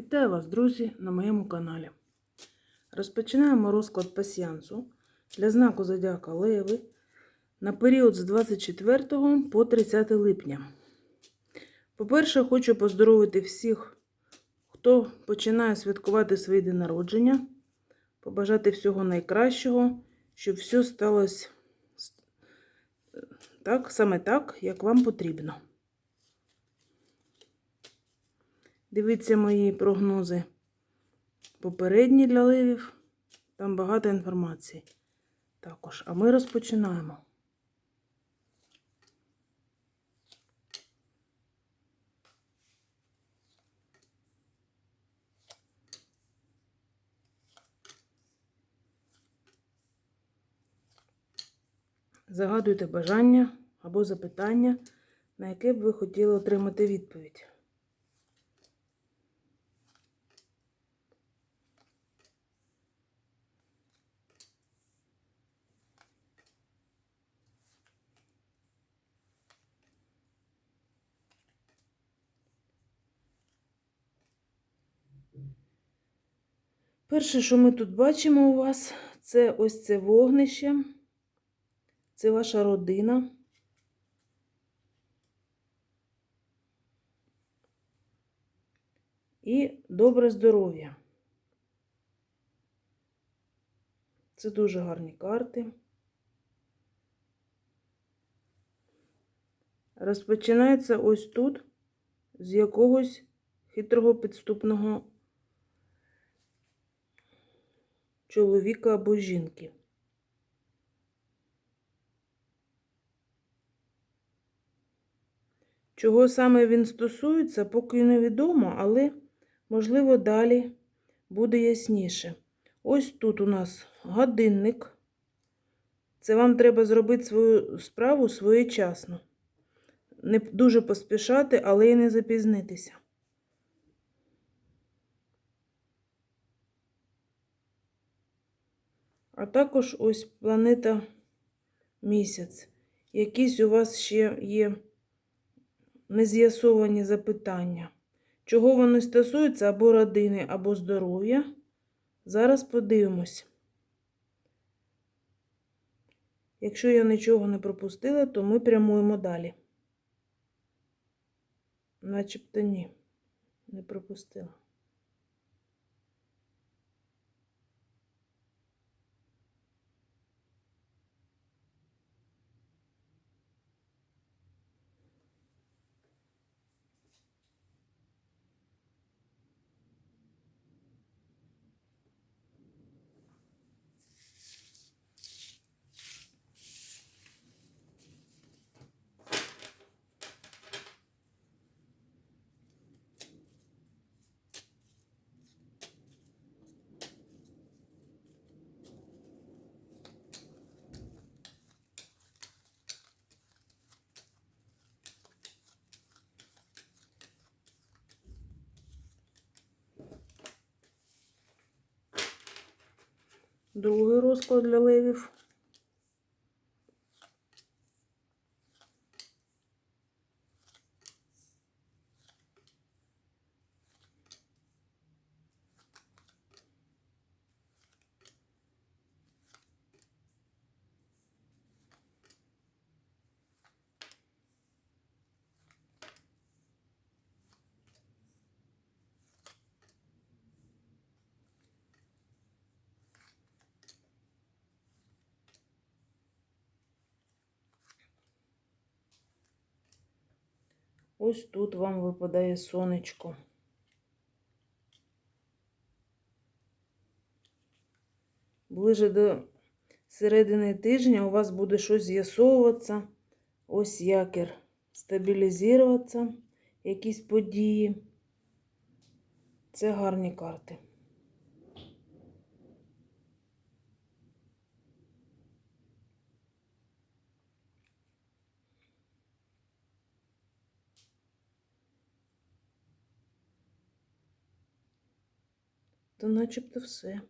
Вітаю вас, друзі, на моєму каналі. Розпочинаємо розклад пасіянсу для знаку Зодіака Леви на період з 24 по 30 липня. По-перше, хочу поздоровити всіх, хто починає святкувати свій день народження, побажати всього найкращого, щоб все сталося так, саме так, як вам потрібно. Дивіться мої прогнози попередні для левів. Там багато інформації також. А ми розпочинаємо. Загадуйте бажання або запитання, на яке б ви хотіли отримати відповідь. Перше, що ми тут бачимо у вас, це ось це вогнище, це ваша родина. І добре здоров'я. Це дуже гарні карти. Розпочинається ось тут з якогось хитрого підступного чоловіка або жінки. Чого саме він стосується, поки невідомо, але, можливо, далі буде ясніше. Ось тут у нас годинник. Це вам треба зробити свою справу своєчасно. Не дуже поспішати, але й не запізнитися. А також ось планета місяць. Якісь у вас ще є нез'ясовані запитання. Чого вони стосуються або родини, або здоров'я. Зараз подивимось. Якщо я нічого не пропустила, то ми прямуємо далі. Начебто ні, не пропустила. Другий розклад для левів. Ось тут вам випадає сонечко. Ближе до середини тижня у вас буде щось з'ясовуватися. Ось якір стабілізуватися, якісь події. Це гарні карти. То начебто все.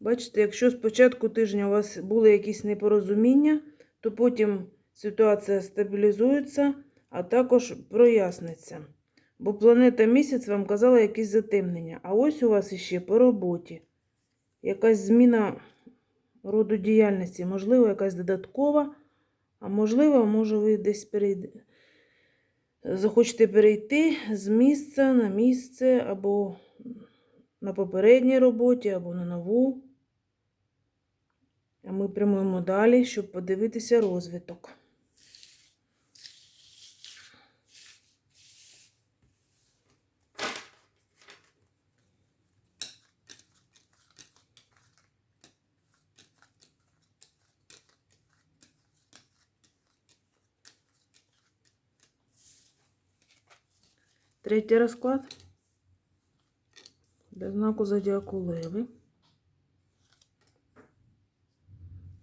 Бачите, якщо з початку тижня у вас були якісь непорозуміння, то потім ситуація стабілізується, а також проясниться. Бо планета місяць вам казала якісь затемнення. А ось у вас іще по роботі якась зміна роду діяльності, можливо, якась додаткова, а можливо, може, ви десь перейде... захочете перейти з місця на місце, або на попередній роботі, або на нову. А ми прямуємо далі, щоб подивитися розвиток. Третій розклад. Для знаку зодіаку Леви.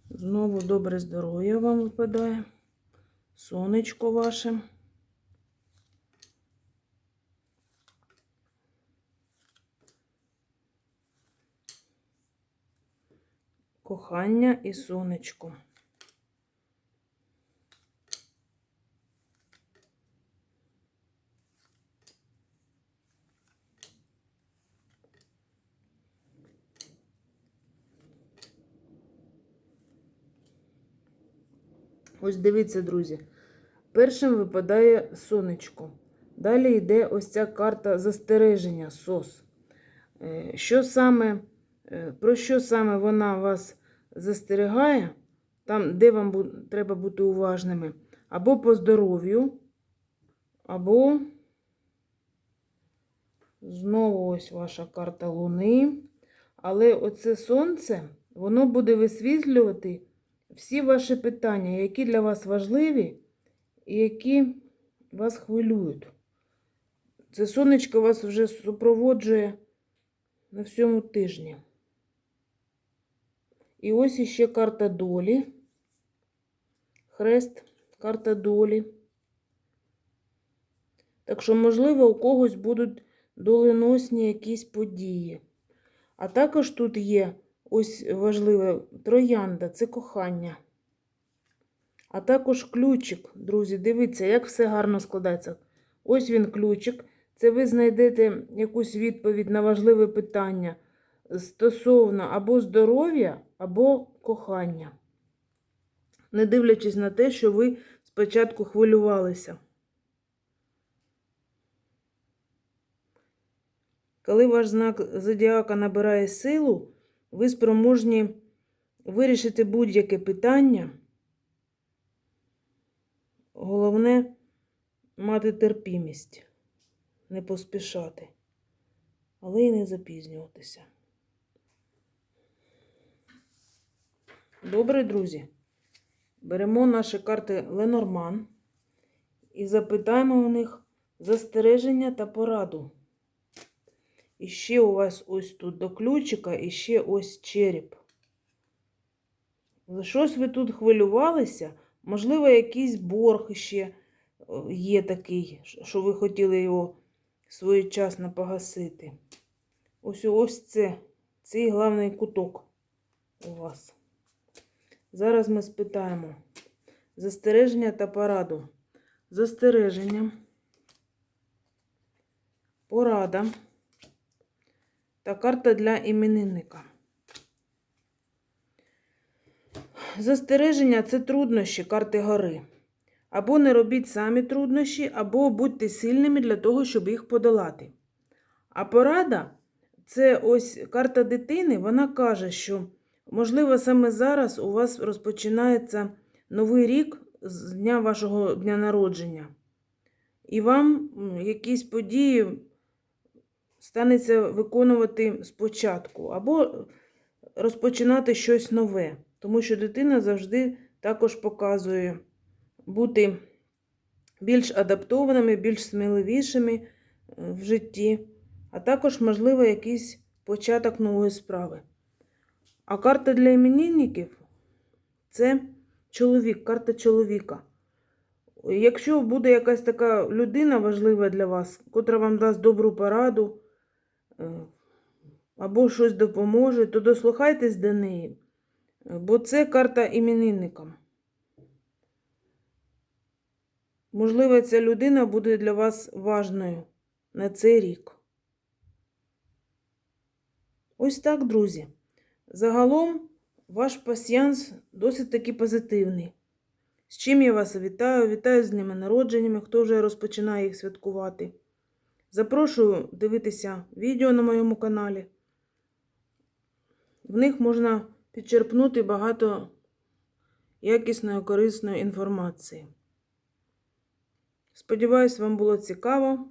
Знову добре здоров'я вам випадає. Сонечко ваше. Кохання і сонечко. Ось дивіться, друзі. Першим випадає сонечко. Далі йде ось ця карта застереження СОС. Е, Що саме, е, про що саме вона вас застерігає, там, де вам треба бути уважними, або по здоров'ю, або знову ось ваша карта Луни. Але оце сонце, воно буде висвітлювати всі ваші питання, які для вас важливі і які вас хвилюють. Це сонечко вас вже супроводжує на всьому тижні. І ось іще карта долі. Хрест, карта долі. Так що, можливо, у когось будуть доленосні якісь події. А також тут є ось важливе троянда це кохання. А також ключик, друзі, дивіться, як все гарно складається. Ось він ключик. Це ви знайдете якусь відповідь на важливе питання стосовно або здоров'я, або кохання. Не дивлячись на те, що ви спочатку хвилювалися. Коли ваш знак зодіака набирає силу, ви спроможні вирішити будь-яке питання. Головне мати терпімість, не поспішати, але й не запізнюватися. Добре, друзі. Беремо наші карти Ленорман і запитаємо у них застереження та пораду. І ще у вас ось тут до ключика, і ще ось череп. За щось ви тут хвилювалися? Можливо, якийсь борг ще є такий, що ви хотіли його своєчасно погасити. Ось ось це, цей головний куток у вас. Зараз ми спитаємо застереження та пораду. Застереження, порада та карта для іменинника. Застереження це труднощі карти гори. Або не робіть самі труднощі, або будьте сильними для того, щоб їх подолати. А порада це ось карта дитини, вона каже, що, можливо, саме зараз у вас розпочинається новий рік з дня вашого дня народження. І вам якісь події станеться виконувати спочатку, або розпочинати щось нове. Тому що дитина завжди також показує бути більш адаптованими, більш сміливішими в житті, а також, можливо, якийсь початок нової справи. А карта для іменинників це чоловік, карта чоловіка. Якщо буде якась така людина важлива для вас, котра вам дасть добру пораду, або щось допоможе, то дослухайтесь до неї, бо це карта іменинникам. Можливо, ця людина буде для вас важною на цей рік. Ось так, друзі. Загалом ваш пасіянс досить таки позитивний. З чим я вас вітаю? Вітаю з днями народженнями, хто вже розпочинає їх святкувати. Запрошую дивитися відео на моєму каналі. В них можна підчерпнути багато якісної корисної інформації. Сподіваюсь, вам було цікаво.